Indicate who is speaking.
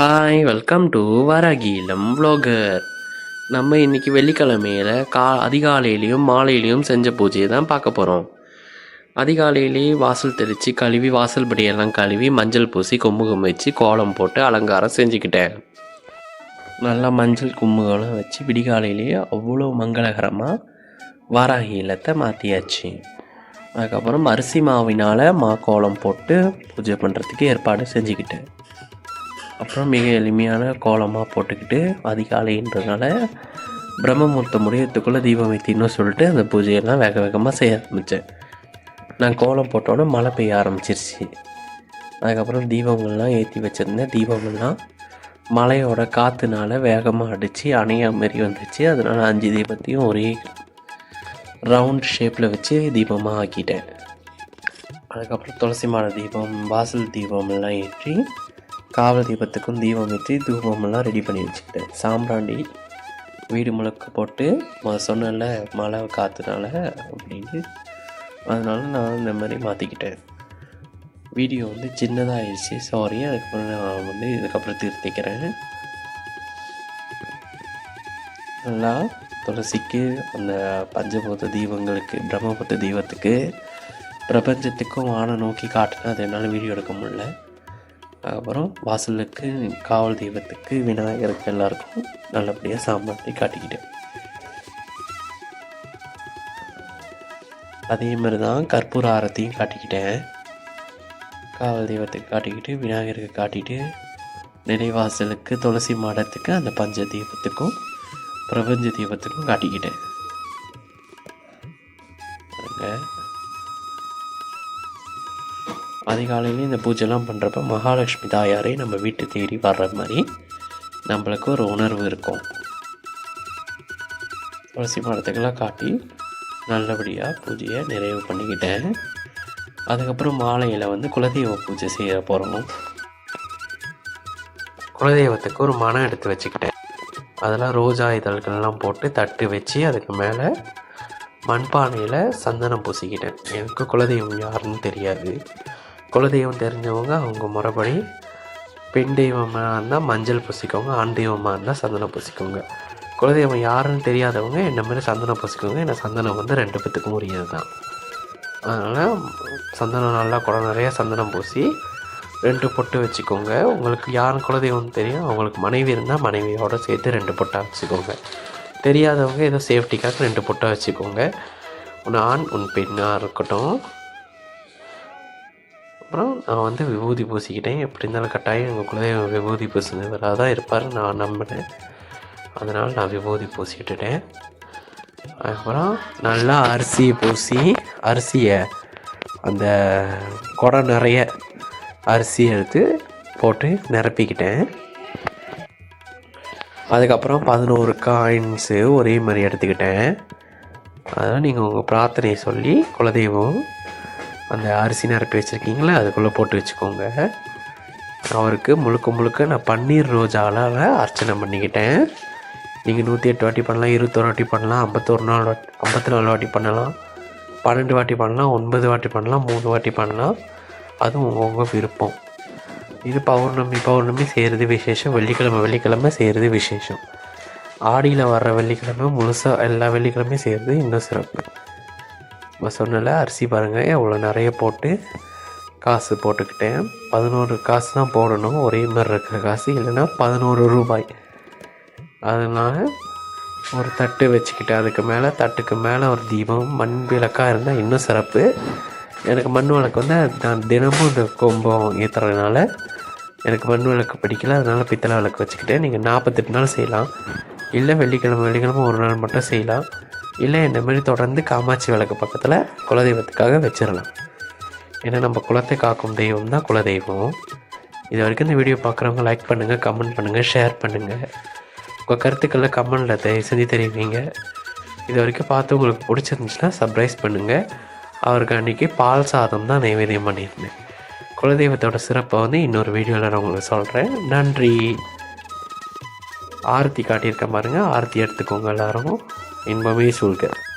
Speaker 1: Hi welcome to வரகீலம் vlogger. நம்ம இன்றைக்கி வெள்ளிக்கிழமையில கா அதிகாலையிலையும் மாலையிலையும் செஞ்ச பூஜையை தான் பார்க்க போகிறோம் அதிகாலையிலேயே வாசல் தெளித்து கழுவி வாசல் படியெல்லாம் கழுவி மஞ்சள் பூசி குங்குமம் வச்சு கோலம் போட்டு அலங்காரம் செஞ்சுக்கிட்டேன். நல்லா மஞ்சள் குங்குமம் வச்சு விடிகாலையிலேயே அவ்வளோ மங்களகரமாக வாராகி இல்லத்தை மாற்றியாச்சு அதுக்கப்புறம் அரிசி மாவினால் மா கோலம் போட்டு பூஜை பண்ணுறதுக்கு ஏற்பாடு செஞ்சுக்கிட்டேன். அப்புறம் மிக எளிமையான கோலமாக போட்டுக்கிட்டு அதிகாலைன்றதுனால பிரம்மமூர்த்தம் முடியறதுக்குள்ளே தீபம் வைத்தின்னு சொல்லிட்டு அந்த பூஜையெல்லாம் வேக வேகமாக செய்ய ஆரம்பித்தேன் நான் கோலம் போட்டோன்னே மழை பெய்ய ஆரம்பிச்சிருச்சு. அதுக்கப்புறம் தீபங்கள்லாம் ஏற்றி வச்சுருந்தேன். தீபங்கள்லாம் மழையோட காற்றுனால வேகமாக அடித்து அணையா மாரி வந்துச்சு. அதனால் அஞ்சு தீபத்தையும் ஒரே ரவுண்ட் ஷேப்பில் வச்சு தீபமாக ஆக்கிட்டேன். அதுக்கப்புறம் துளசி மாலை தீபம் வாசல் தீபம் எல்லாம் ஏற்றி காவல் தீபத்துக்கும் தீபம் ஏற்றி தூபமெல்லாம் ரெடி பண்ணி வச்சுக்கிட்டேன். சாம்பிராண்டி வீடு முழுக்க போட்டு சொன்னல சொன்னேன்ல மழை காற்றுனால அப்படின்னு. அதனால நான் இந்த மாதிரி மாற்றிக்கிட்டேன் வீடியோ வந்து சின்னதாக ஆயிடுச்சு சாரி அதுக்கப்புறம் நான் வந்து இதுக்கப்புறம் திருத்திக்கிறேன். நல்லா துளசிக்கு அந்த பஞ்சபூத தீபங்களுக்கு பிரம்மபுத்த தீபத்துக்கு பிரபஞ்சத்துக்கும் வானம் நோக்கி காட்டினா அது என்னால் வீடியோ எடுக்க முடியல. அப்புறம் வாசலுக்கு காவல் தெய்வத்துக்கு விநாயகருக்கு எல்லாருக்கும் நல்லபடியாக சாம்பாட்டி காட்டிக்கிட்டேன். அதே மாதிரி தான் கற்பூர ஆரத்தையும் காட்டிக்கிட்டேன். காவல் தெய்வத்துக்கு காட்டிக்கிட்டு விநாயகருக்கு காட்டிட்டு நினைவாசலுக்கு துளசி மாடத்துக்கு அந்த பஞ்ச தீபத்துக்கும் பிரபஞ்ச தீபத்துக்கும் காட்டிக்கிட்டேன். அதிகாலையிலே இந்த பூஜைலாம் பண்ணுறப்ப மகாலட்சுமி தாயாரே நம்ம வீட்டு தேடி வர்ற மாதிரி நம்மளுக்கு ஒரு உணர்வு இருக்கும். துளசி மரத்துக்கெல்லாம் காட்டி நல்லபடியாக பூஜையை நிறைவு பண்ணிக்கிட்டேன். அதுக்கப்புறம் மாலையில் வந்து குலதெய்வ பூஜை செய்ய போகிறோம் குலதெய்வத்துக்கு ஒரு மனம் எடுத்து வச்சுக்கிட்டேன். அதெல்லாம் ரோஜா இதழ்கள்லாம் போட்டு தட்டு வச்சு அதுக்கு மேலே மண்பானையில் சந்தனம் பூசிக்கிட்டேன். எனக்கு குலதெய்வம் யாருன்னு தெரியாது. குலதெய்வம் தெரிஞ்சவங்க அவங்க முறைப்படி பெண் தெய்வமாக இருந்தால் மஞ்சள் பூசிக்கோங்க ஆண் தெய்வமாக இருந்தால் சந்தனம் பூசிக்கோங்க. குலதெய்வம் யாருன்னு தெரியாதவங்க என்ன மாதிரி சந்தனம் பூசிக்கோங்க ஏன்னா சந்தனம் வந்து ரெண்டு பேத்துக்கும் உரியது தான் அதனால் சந்தனம் நல்லா குடம் நிறையா சந்தனம் பூசி ரெண்டு பொட்டு வச்சுக்கோங்க. உங்களுக்கு யார் குலதெய்வம் தெரியும் அவங்களுக்கு மனைவி இருந்தால் மனைவியோடு சேர்த்து ரெண்டு பொட்டாக வச்சுக்கோங்க. தெரியாதவங்க ஏதோ சேஃப்டிக்காக ரெண்டு பொட்டாக வச்சுக்கோங்க. உன் ஆண் உன் பெண்ணாக இருக்கட்டும். அப்புறம் நான் வந்து விபூதி பூசிக்கிட்டேன். எப்படி இருந்தாலும் கட்டாயம் எங்கள் குலதெய்வம் விபூதி பூசினவராக தான் இருப்பார் நான் நம்பினேன் அதனால் நான் விபூதி பூசிக்கிட்டுட்டேன் அதுக்கப்புறம் நல்லா அரிசியை பூசி அரிசியை அந்த குடம் நிறைய அரிசி எடுத்து போட்டு நிரப்பிக்கிட்டேன். அதுக்கப்புறம் பதினோரு காயின்ஸு ஒரே மாதிரி எடுத்துக்கிட்டேன். அதனால் நீங்கள் உங்கள் பிரார்த்தனையை சொல்லி குலதெய்வம் அந்த அரிசி நிரப்பி வச்சுருக்கீங்களே அதுக்குள்ளே போட்டு வச்சுக்கோங்க. அவருக்கு முழுக்க முழுக்க நான் பன்னீர் ரோஜாவில் அர்ச்சனை பண்ணிக்கிட்டேன். நீங்கள் நூற்றி எட்டு வாட்டி பண்ணலாம் இருபத்தொரு வாட்டி பண்ணலாம் ஐம்பத்தொரு நாள் வாட்டி ஐம்பத்தி நாலு வாட்டி பண்ணலாம் பன்னெண்டு வாட்டி பண்ணலாம் ஒன்பது வாட்டி பண்ணலாம் மூணு வாட்டி பண்ணலாம். அதுவும் உங்கள் விருப்பம். இது பௌர்ணமி பௌர்ணமி செய்கிறது விசேஷம் வெள்ளிக்கிழமை வெள்ளிக்கிழமை செய்கிறது விசேஷம். ஆடியில் வர்ற வெள்ளிக்கிழமை முழுசாக எல்லா வெள்ளிக்கிழமையும் செய்கிறது இன்னும் சிறப்பு. இப்போ சொன்னல அரிசி பாருங்கள் எவ்வளோ நிறைய போட்டு காசு போட்டுக்கிட்டேன். பதினோரு காசு தான் போடணும் ஒரே மாதிரி இருக்கிற காசு இல்லைன்னா பதினோரு ரூபாய். அதனால் ஒரு தட்டு வச்சுக்கிட்டு அதுக்கு மேலே தட்டுக்கு மேலே ஒரு தீபம் மண் விளக்காக இருந்தால் இன்னும் சிறப்பு. எனக்கு மண் விளக்கு வந்து நான் தினமும் இந்த கொம்பம் ஏற்றுறதுனால எனக்கு மண் விளக்கு பிடிக்கல. அதனால் பித்தளை விளக்கு வச்சுக்கிட்டேன். நீங்கள் நாற்பத்தெட்டு நாள் செய்யலாம். இல்லை வெள்ளிக்கிழமை வெள்ளிக்கிழமை ஒரு நாள் மட்டும் செய்யலாம். இல்லை இந்த மாதிரி தொடர்ந்து காமாட்சி விளக்கு பக்கத்தில் குலதெய்வத்துக்காக வச்சிடலாம். ஏன்னா நம்ம குலத்தை காக்கும் தெய்வம் தான் குலதெய்வம். இது வரைக்கும் இந்த வீடியோ பார்க்குறவங்க லைக் பண்ணுங்கள் கமெண்ட் பண்ணுங்கள் ஷேர் பண்ணுங்கள் உங்கள் கருத்துக்களில் கமெண்டில் தயவு செஞ்சு தெரிவிங்க. இது வரைக்கும் பார்த்து உங்களுக்கு பிடிச்சிருந்துச்சுன்னா சர்ப்ரைஸ் பண்ணுங்கள் அவருக்கு அன்றைக்கி பால் சாதம் தான் நைவேத்தியம் பண்ணியிருந்தேன். குலதெய்வத்தோட சிறப்பை வந்து இன்னொரு வீடியோவில் நான் உங்களுக்கு சொல்கிறேன் நன்றி. ஆரத்தி காட்டியிருக்க பாருங்கள் ஆர்த்தி எடுத்துக்கோங்க எல்லோரும். in Burmese Sultan.